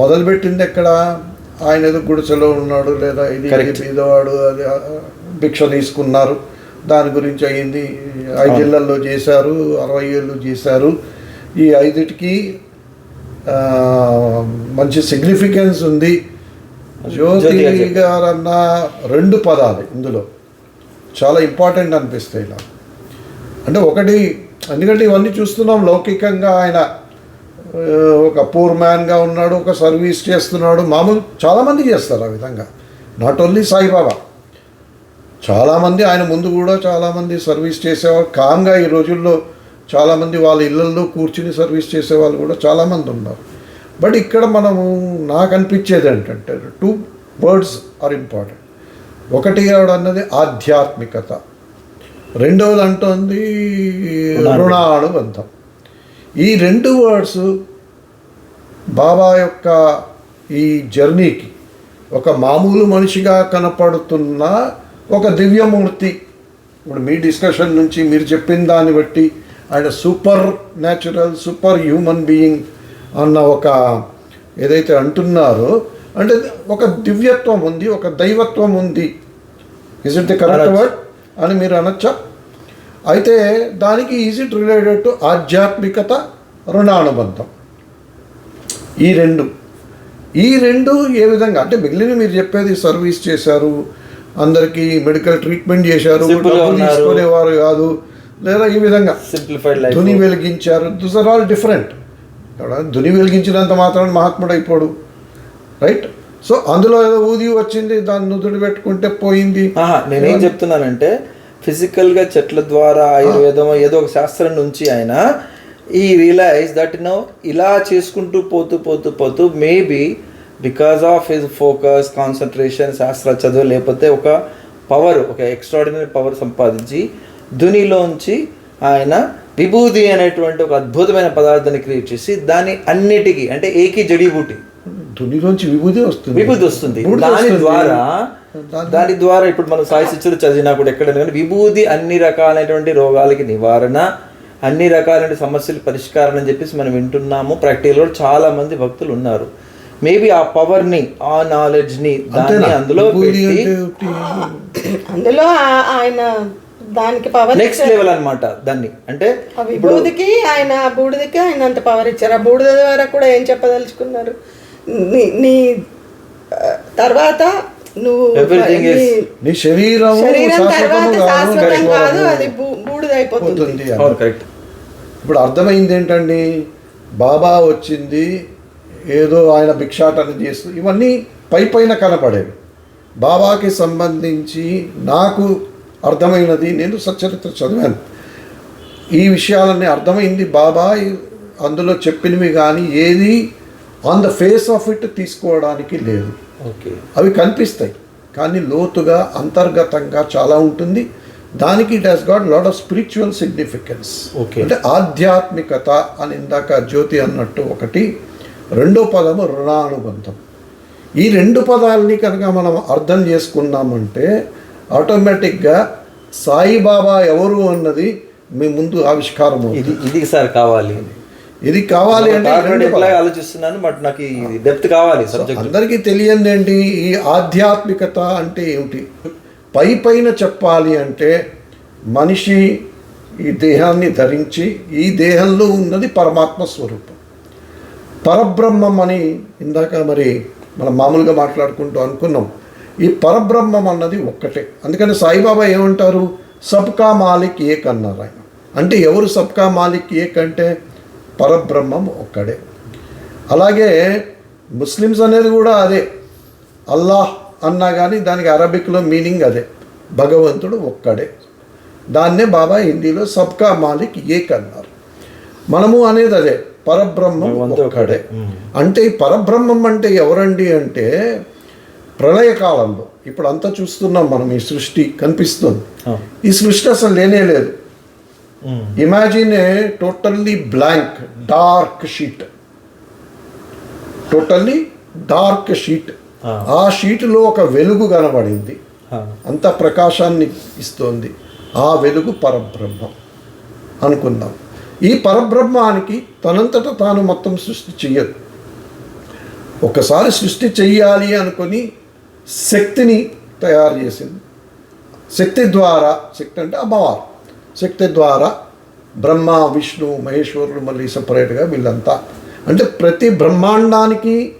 మొదలుపెట్టింది ఎక్కడ? ఆయన ఏదో గుడిసెలో ఉన్నాడు లేదా ఇది. బీదవాడు అది భిక్ష తీసుకున్నారు. దాని గురించి అయింది. ఐదేళ్ళలో చేశారు అరవై ఏళ్ళు చేశారు. ఈ ఐదుటికి మంచి సిగ్నిఫికెన్స్ ఉంది. జ్యోతి జ్యోతి గారు. గారు అన్న రెండు పదాలు ఇందులో. చాలా ఇంపార్టెంట్ అనిపిస్తాయి ఇలా అంటే ఒకటి ఎందుకంటే ఇవన్నీ చూస్తున్నాం లౌకికంగా ఆయన ఒక పూర్ మ్యాన్గా ఉన్నాడు ఒక సర్వీస్ చేస్తున్నాడు. మామూలు చాలామంది చేస్తారు ఆ విధంగా. Not only Saibaba. చాలామంది ఆయన ముందు కూడా చాలామంది సర్వీస్ చేసేవారు కామ్గా ఈ రోజుల్లో చాలామంది వాళ్ళ ఇళ్ళల్లో కూర్చుని సర్వీస్ చేసేవాళ్ళు కూడా చాలామంది ఉన్నారు. బట్ ఇక్కడ మనము నాకు అనిపించేది ఏంటంటే టూ వర్డ్స్ ఆర్ ఇంపార్టెంట్ ఒకటి అన్నది ఆధ్యాత్మికత. రెండవది అంటోంది రుణానుబంధం ఈ రెండు వర్డ్స్ బాబా యొక్క ఈ జర్నీకి ఒక మామూలు మనిషిగా కనపడుతున్న ఒక దివ్యమూర్తి. ఇప్పుడు మీ డిస్కషన్ నుంచి మీరు చెప్పిన దాన్ని బట్టి ఆయన supernatural superhuman being అన్న ఒక ఏదైతే అంటున్నారో అంటే ఒక దివ్యత్వం ఉంది ఒక దైవత్వం ఉంది. Is it the correct. Word అని మీరు అనొచ్చా? అయితే దానికి ఈజ్ ఇట్ రిలేటెడ్ టు ఆధ్యాత్మికత రుణానుబంధం? ఈ రెండు. ఈ రెండు ఏ విధంగా? అంటే మిగిలిన మీరు చెప్పేది సర్వీస్ చేశారు అందరికీ మెడికల్ ట్రీట్మెంట్ చేశారు. తీసుకునేవారు కాదు. లేదా ఈ విధంగా? సింప్లిఫైడ్ లైఫ్ ధుని వెలిగించారు. దిస్ ఆర్ ఆల్ డిఫరెంట్ ధుని వెలిగించినంత మాత్రాన మహాత్ముడు అయిపోడు రైట్ సో అందులో ఏదో ఊది వచ్చింది దాన్ని నుదుడు పెట్టుకుంటే పోయింది. నేనేం చెప్తున్నానంటే ఫిజికల్గా చెట్ల ద్వారా ఆయుర్వేదం ఏదో ఒక శాస్త్రం నుంచి ఆయన ఈ రియలైజ్ దట్ నో ఇలా చేసుకుంటూ పోతూ పోతూ పోతూ maybe because of his focus concentration శాస్త్ర చదువు లేకపోతే ఒక పవర్ ఒక ఎక్స్ట్రాడినరీ పవర్ సంపాదించి ధునిలోంచి ఆయన విభూది అనేటువంటి ఒక అద్భుతమైన పదార్థాన్ని క్రియేట్ చేసి దాని అన్నిటికీ అంటే ఏకీ జడీబూటి ధునిలోంచి విభూతి వస్తుంది. విభూతి వస్తుంది. దాని. ద్వారా దాని- ద్వారా ఇప్పుడు మనం సాయి శిక్షలు చదివినా కూడా ఎక్కడ విభూతి అన్ని రకాలైనటువంటి రోగాలకి నివారణ అన్ని రకాలైన సమస్యలు పరిష్కారం అని చెప్పేసి మనం వింటున్నాము. ప్రాక్టికల్ కూడా చాలా మంది భక్తులు ఉన్నారు. మేబీ ఆ పవర్ని ఆ నాలెడ్జ్ని దాన్ని? అందులో అందులో ఆయన దానికి పవర్ నెక్స్ట్ లెవెల్ అన్నమాట దాన్ని. అంటే విభూతికి ఆయన ఆ బూడిదకి ఆయన అంత పవర్ ఇచ్చారు. ఆ బూడిద ద్వారా కూడా ఏం చెప్పదలుచుకున్నారు? నీ తర్వాత నువ్వు నీ శరీరం శరీరం తర్వాత శాశ్వతం కాదు అది బూడిదైపోతుంది. కరెక్ట్ ఇప్పుడు అర్థమైంది ఏంటండి? బాబా వచ్చింది ఏదో ఆయన భిక్షాటన చేస్తూ ఇవన్నీ పై పైన కనపడేవి. బాబాకి సంబంధించి నాకు అర్థమైనది నేను సచ్చరిత్ర చదివాను. ఈ విషయాలన్నీ అర్థమైంది బాబా అందులో చెప్పినవి కానీ ఏది on the face of it తీసుకోవడానికి లేదు. ఓకే. అవి కనిపిస్తాయి కానీ లోతుగా అంతర్గతంగా చాలా ఉంటుంది. దానికి it has got lot of spiritual significance Okay. అంటే ఆధ్యాత్మికత అని ఇందాక జ్యోతి అన్నట్టు ఒకటి రెండో పదము రుణానుబంధం. ఈ రెండు పదాలని కనుక మనం అర్థం చేసుకున్నామంటే ఆటోమేటిక్గా సాయిబాబా ఎవరు అన్నది మీ ముందు ఆవిష్కారం ఇది ఇది సార్ కావాలి. ఇది కావాలి అంటే. ఆలోచిస్తున్నాను బట్ నాకు డెప్త్ కావాలి అందరికీ తెలియంది ఏంటి ఈ ఆధ్యాత్మికత అంటే ఏమిటి? పై పైన చెప్పాలి అంటే మనిషి ఈ దేహాన్ని ధరించి ఈ దేహంలో ఉన్నది పరమాత్మ స్వరూపం. పరబ్రహ్మం అని ఇందాక మరి మనం మామూలుగా మాట్లాడుకుంటూ అనుకున్నాం. ఈ పరబ్రహ్మం అన్నది ఒక్కటే. అందుకని సాయిబాబా ఏమంటారు? సబ్కా మాలిక్ ఏక్ అన్నారు ఆయన. అంటే ఎవరు సబ్కా మాలిక్ ఏక్ అంటే? పరబ్రహ్మం ఒక్కడే. అలాగే ముస్లిమ్స్ అనేది కూడా అదే. అల్లాహ్ అన్నా కానీ దానికి అరబిక్లో మీనింగ్ అదే. భగవంతుడు ఒక్కడే. దాన్నే బాబా హిందీలో సబ్కా మాలిక్ ఏక్ అన్నారు. మనము అనేది అదే పరబ్రహ్మం ఒక్కడే. అంటే ఈ పరబ్రహ్మం అంటే ఎవరండి అంటే ప్రళయకాలంలో ఇప్పుడు అంతా చూస్తున్నాం మనం ఈ సృష్టి కనిపిస్తుంది. ఈ సృష్టి అసలు లేనే లేదు. Imagine a totally blank dark sheet. Totally dark sheet. ఆ. షీట్లో ఒక వెలుగు కనబడింది. అంత ప్రకాశాన్ని ఇస్తోంది. ఆ వెలుగు పరబ్రహ్మం అనుకుందాం. ఈ పరబ్రహ్మానికి తనంతట తాను మొత్తం సృష్టి చెయ్యదు. ఒకసారి సృష్టి చెయ్యాలి అనుకొని శక్తిని తయారు చేసింది. శక్తి ద్వారా శక్తి అంటే అమ్మవారు. శక్తి ద్వారా బ్రహ్మ విష్ణు మహేశ్వరుడు మళ్ళీ సపరేట్గా వీళ్ళంతా. అంటే ప్రతి బ్రహ్మాండానికి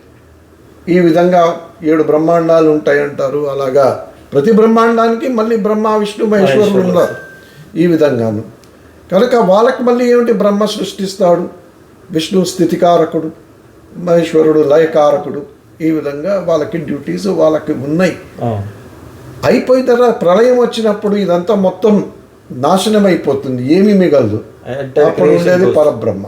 ఈ విధంగా ఏడు బ్రహ్మాండాలు ఉంటాయి అంటారు అలాగా ప్రతి బ్రహ్మాండానికి మళ్ళీ బ్రహ్మ విష్ణు మహేశ్వరుడు ఉన్నారు ఈ విధంగాను. కనుక వాళ్ళకి మళ్ళీ ఏమిటి బ్రహ్మ సృష్టిస్తాడు? విష్ణు స్థితికారకుడు మహేశ్వరుడు లయకారకుడు. ఈ విధంగా వాళ్ళకి డ్యూటీస్ వాళ్ళకి ఉన్నాయి. అయిపోయిన తర్వాత ప్రళయం వచ్చినప్పుడు ఇదంతా మొత్తం నాశనం అయిపోతుంది ఏమీ మిగలదు. అప్పుడు ఉండేది. Parabrahma.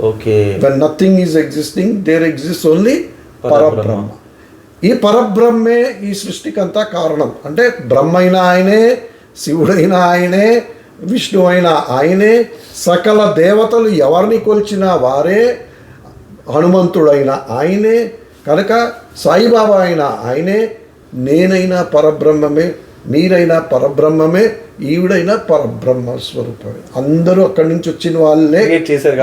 Okay. When nothing is existing there exist only Parabrahma. ఈ పరబ్రహ్మే ఈ సృష్టికి అంతా కారణం. అంటే బ్రహ్మ అయిన ఆయనే శివుడైన ఆయనే విష్ణు అయిన ఆయనే సకల దేవతలు ఎవరిని కొలిచినా వారే హనుమంతుడైన ఆయనే కనుక సాయిబాబా అయిన ఆయనే నేనైనా పరబ్రహ్మమే మీరైనా పరబ్రహ్మమే ఈవిడైనా పరబ్రహ్మ స్వరూపమే. అందరూ అక్కడి నుంచి వచ్చిన వాళ్ళే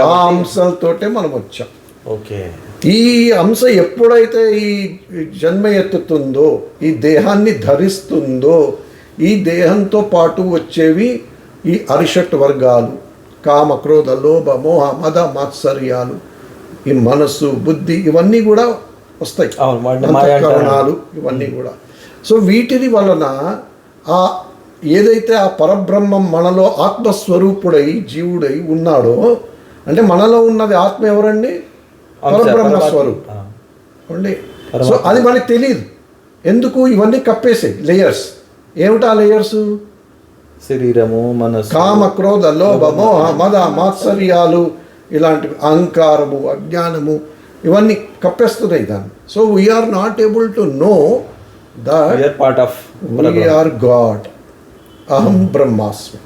ఆ. అంశాలతోటే మనం వచ్చాం. ఓకే. ఈ అంశ ఎప్పుడైతే ఈ జన్మ ఎత్తుతుందో ఈ దేహాన్ని ధరిస్తుందో ఈ దేహంతో పాటు వచ్చేవి ఈ అరిషట్ వర్గాలు. కామ క్రోధ లోభ మోహ మద మాత్సర్యాలు. ఈ మనస్సు బుద్ధి ఇవన్నీ కూడా వస్తాయి. అంతఃకరణాలు ఇవన్నీ కూడా. సో వీటిని వలన ఆ ఏదైతే ఆ పరబ్రహ్మం మనలో ఆత్మస్వరూపుడై జీవుడై ఉన్నాడో అంటే మనలో ఉన్నది ఆత్మ ఎవరండి? పరబ్రహ్మ. స్వరూపం. అండి. సో అది మనకి తెలియదు ఎందుకు ఇవన్నీ కప్పేసాయి? లేయర్స్ ఏమిటా లేయర్స్ శరీరము మనసు కామ క్రోధ లోభ మోహ మద మాత్సర్యాలు ఇలాంటివి అహంకారము అజ్ఞానము ఇవన్నీ కప్పేస్తున్నాయి దాన్ని. So we are not able to know that part of we are God అహం బ్రహ్మాస్మి.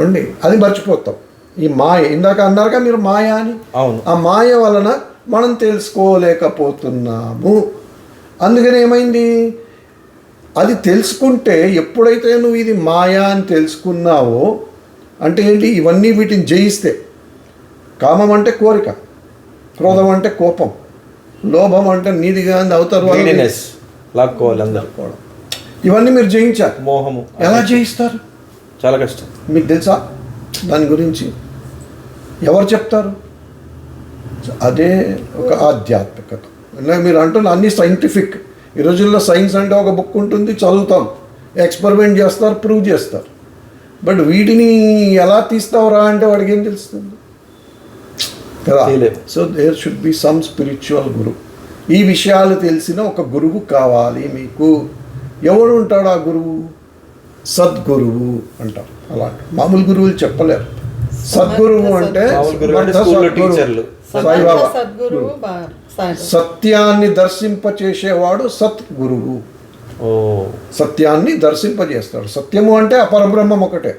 ఏమండి? అది మర్చిపోతాం. ఈ మాయ. ఇందాక అన్నారుగా మీరు మాయ అని. అవును. ఆ మాయ వలన మనం తెలుసుకోలేకపోతున్నాము. అందుకని ఏమైంది? అది తెలుసుకుంటే ఎప్పుడైతే నువ్వు ఇది మాయా అని తెలుసుకున్నావో అంటే ఏంటి? ఇవన్నీ వీటిని జయిస్తే. కామం అంటే కోరిక. క్రోధం అంటే కోపం. లోభం అంటే నీదిగా అవుతారు లాక్కోవాలి ఇవన్నీ మీరు జయించారు. మోహము. ఎలా జయిస్తారు? చాలా కష్టం. మీకు తెలుసా? దాని గురించి ఎవరు చెప్తారు? అదే ఒక ఆధ్యాత్మికత. మీరు అంటున్న అన్ని సైంటిఫిక్ ఈ రోజుల్లో సైన్స్ అంటే ఒక బుక్ ఉంటుంది చదువుతాం. ఎక్స్పెరిమెంట్ చేస్తారు ప్రూవ్ చేస్తారు. బట్ వీటిని ఎలా తీస్తావురా అంటే వాడికి ఏం తెలుస్తుంది? కదా. So there should be some spiritual guru ఈ విషయాలు తెలిసిన ఒక గురువు కావాలి మీకు. ఎవడు ఉంటాడు ఆ గురువు? సద్గురువు అంటారు. అలాంటి మామూలు గురువులు చెప్పలేరు. సద్గురువు అంటే. సాయిబాబా. సత్యాన్ని దర్శింపచేసేవాడు సద్గురువు. ఓ. సత్యాన్ని దర్శింపజేస్తాడు. సత్యము అంటే అపరబ్రహ్మం ఒకటే.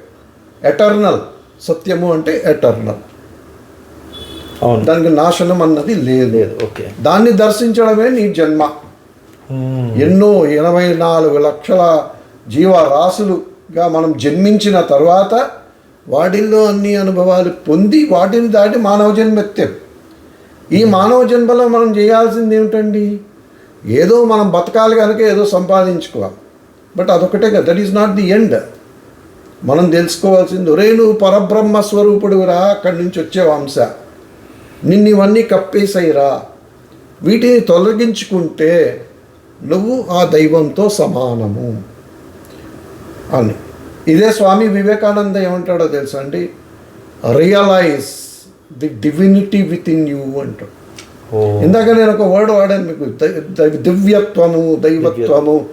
ఎటర్నల్ సత్యము అంటే ఎటర్నల్ అవును. దానికి నాశనం అన్నది లేదు. దాన్ని దర్శించడమే నీ జన్మ. ఎన్నో ఎనభై నాలుగు లక్షల జీవరాశులుగా మనం జన్మించిన తర్వాత వాటిల్లో అన్ని అనుభవాలు పొంది వాటిని దాటి మానవ జన్మ ఎత్తాం. ఈ మానవ జన్మలో మనం చేయాల్సింది ఏమిటండి? ఏదో మనం బతకాలి కనుక ఏదో సంపాదించుకోవాలి. బట్ అదొకటే కదా that is not the end. మనం తెలుసుకోవాల్సింది ఒరే నువ్వు పరబ్రహ్మ స్వరూపుడురా అక్కడి నుంచి వచ్చే వంశ. నిన్ను ఇవన్నీ కప్పేసాయిరా. వీటిని తొలగించుకుంటే నువ్వు ఆ దైవంతో సమానము. అని. ఇదే స్వామి వివేకానంద ఏమంటాడో తెలుసా అండి? Realise the divinity within you అంటాడు. ఇందాక నేను ఒక వర్డ్ వాడాను మీకు. దివ్యత్వము దైవత్వము.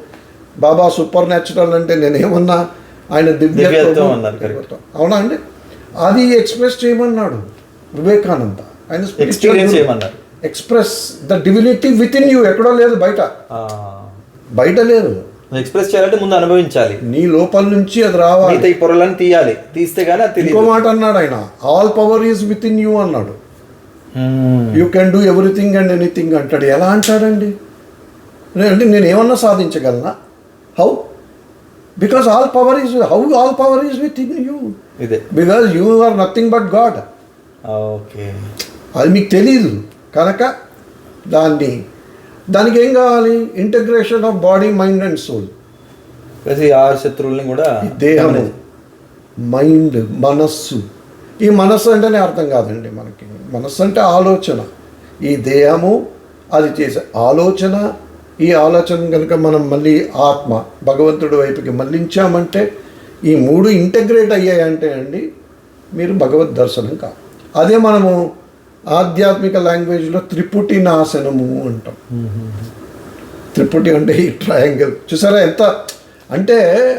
బాబా సూపర్ న్యాచురల్ అంటే నేను ఏమన్నా ఆయన దివ్యత్వం. అవునా అండి? అది ఎక్స్ప్రెస్ చేయమన్నాడు వివేకానంద. ఆయన express the divinity within you. ఎక్కడో లేదు బయట. బయట లేదు. ఎక్స్ప్రెస్ చేయాలంటే ముందు అనుభవించాలి. నీ లోపల నుంచి అది రావాలి. ఈ పొరలను తీయాలి. తీస్తే గానీ అది ఇంకో మాట అన్నాడు ఆయన. All power is within you అన్నాడు. You can do everything and anything అంటాడు. ఎలా అంటాడండి? అంటే నేను ఏమన్నా సాధించగలనా? How because all power is how all power is within you ఇదే. Because you are nothing but God okay. అది మీకు తెలియదు కనుక దాన్ని దానికి ఏం కావాలి integration of body mind and soul ఆరు శత్రువుల్ని కూడా దేహము మైండ్ మనస్సు. ఈ మనస్సు అంటేనే అర్థం కాదండి మనకి. మనస్సు అంటే ఆలోచన. ఈ దేహము అది చేసే ఆలోచన ఈ ఆలోచన కనుక మనం మళ్ళీ ఆత్మ భగవంతుడి వైపుకి మళ్ళించామంటే ఈ మూడు ఇంటగ్రేట్ అయ్యాయంటే అండి మీరు భగవద్ దర్శనం కాదు. అదే మనము ఆధ్యాత్మిక లాంగ్వేజ్లో త్రిపుటి నాశనము అంటాం. త్రిపుటి అంటే ఈ ట్రయాంగిల్. చూసారా ఎంత? అంటే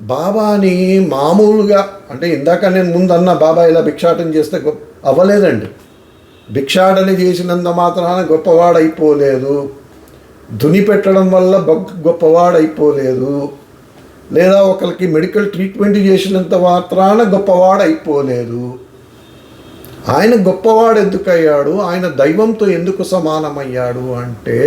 బాబాని మామూలుగా అంటే ఇందాక నేను ముందు అన్న బాబా ఇలా భిక్షాటన చేస్తే గొప్ప అవ్వలేదండి. భిక్షాటన చేసినంత మాత్రాన గొప్పవాడైపోలేదు. దుని పెట్టడం వల్ల గొప్పవాడైపోలేదు. లేదా ఒకరికి మెడికల్ ట్రీట్మెంట్ చేసినంత మాత్రాన గొప్పవాడైపోలేదు. ఆయన గొప్పవాడు ఎందుకయ్యాడు? ఆయన దైవంతో ఎందుకు సమానమయ్యాడు అంటే